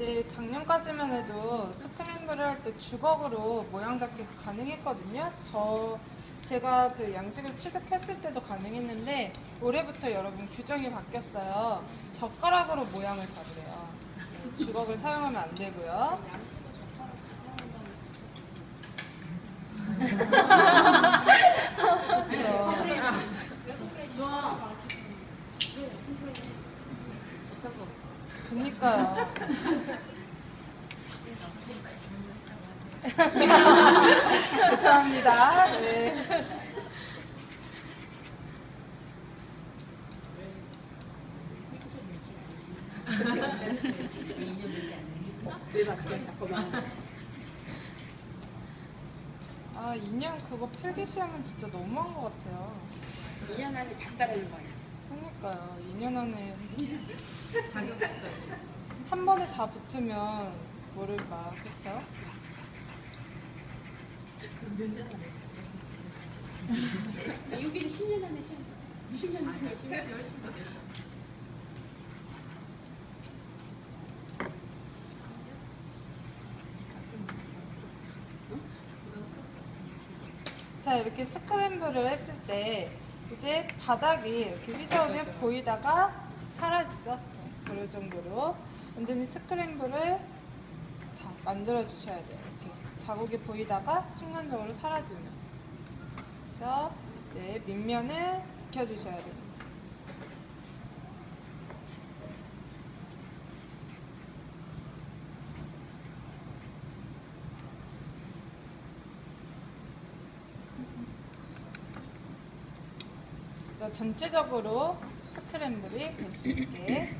이제 작년까지만 해도 스크램블을 할 때 주걱으로 모양 잡기 가능했거든요. 저 제가 그 양식을 취득했을 때도 가능했는데 올해부터 여러분 규정이 바뀌었어요. 젓가락으로 모양을 잡으래요. 주걱을 사용하면 안 되고요. 그렇죠. 그니까요. 죄송합니다. 네. 왜 바뀌어 자꾸만 아, 2년 그거 필기 시험은 진짜 너무한 것 같아요. 2년 안에 다 따르는 거야 그러니까요. 2년 안에 한 번에 다 붙으면 모를까, 그렇죠? 여기는 10년 안에 시험 10년 안에 시험 열심히 자, 이렇게 스크램블을 했을 때 이제 바닥이 이렇게 휘저으면 보이다가 사라지죠. 네, 그럴 정도로 완전히 스크램블을 다 만들어 주셔야 돼요. 이렇게 자국이 보이다가 순간적으로 사라지는. 그래서 이제 밑면을 익혀주셔야 됩니다. 그래서 전체적으로 스크램블이 될 수 있게.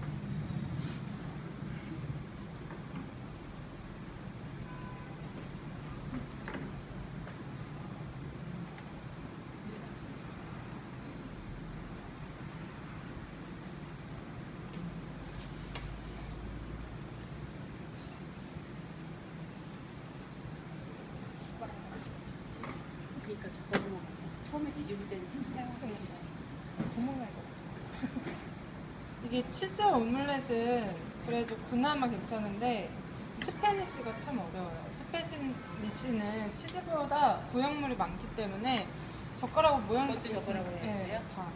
그러니까 처음에 뒤집을 때는 좀 사용해 주지 구멍날 것 같아요. 이게 치즈 오믈렛은 그래도 그나마 괜찮은데 스페니쉬가 참 어려워요. 스페니쉬는 치즈보다 고형물이 많기 때문에 젓가락으로 모양 그것도 잡기 젓가락으로 해야 네, 돼요? 다.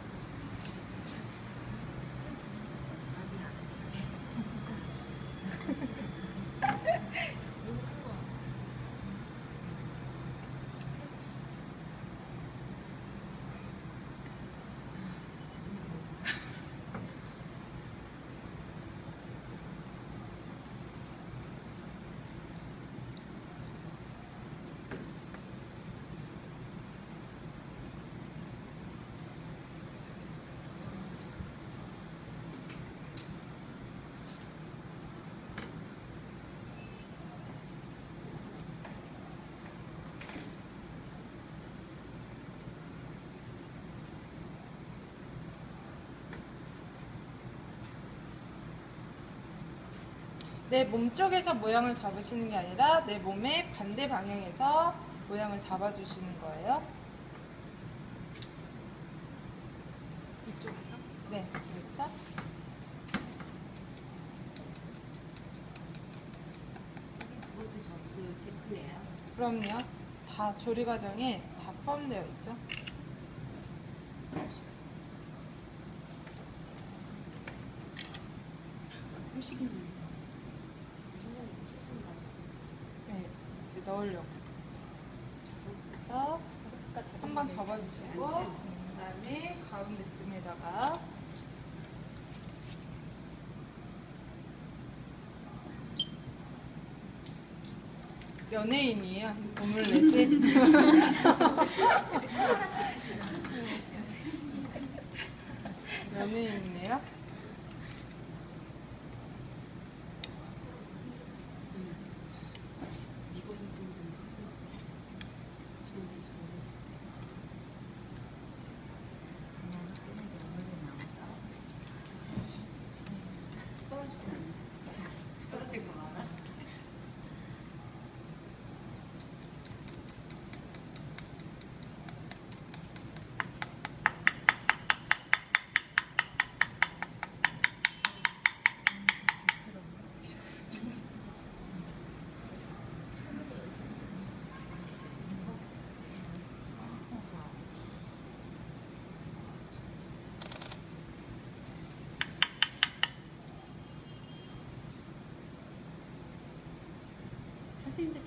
내 몸 쪽에서 모양을 잡으시는 게 아니라 내 몸의 반대 방향에서 모양을 잡아주시는 거예요. 이쪽에서 네, 그렇죠? 그것도 점수 체크해요 그럼요. 다 조리 과정에 다 포함되어 있죠. 네, 이제 넣으려고. 그래서 한 번 접어주시고 그다음에 가운데쯤에다가 연예인이에요. 오믈렛이. 연예인이네요. 真的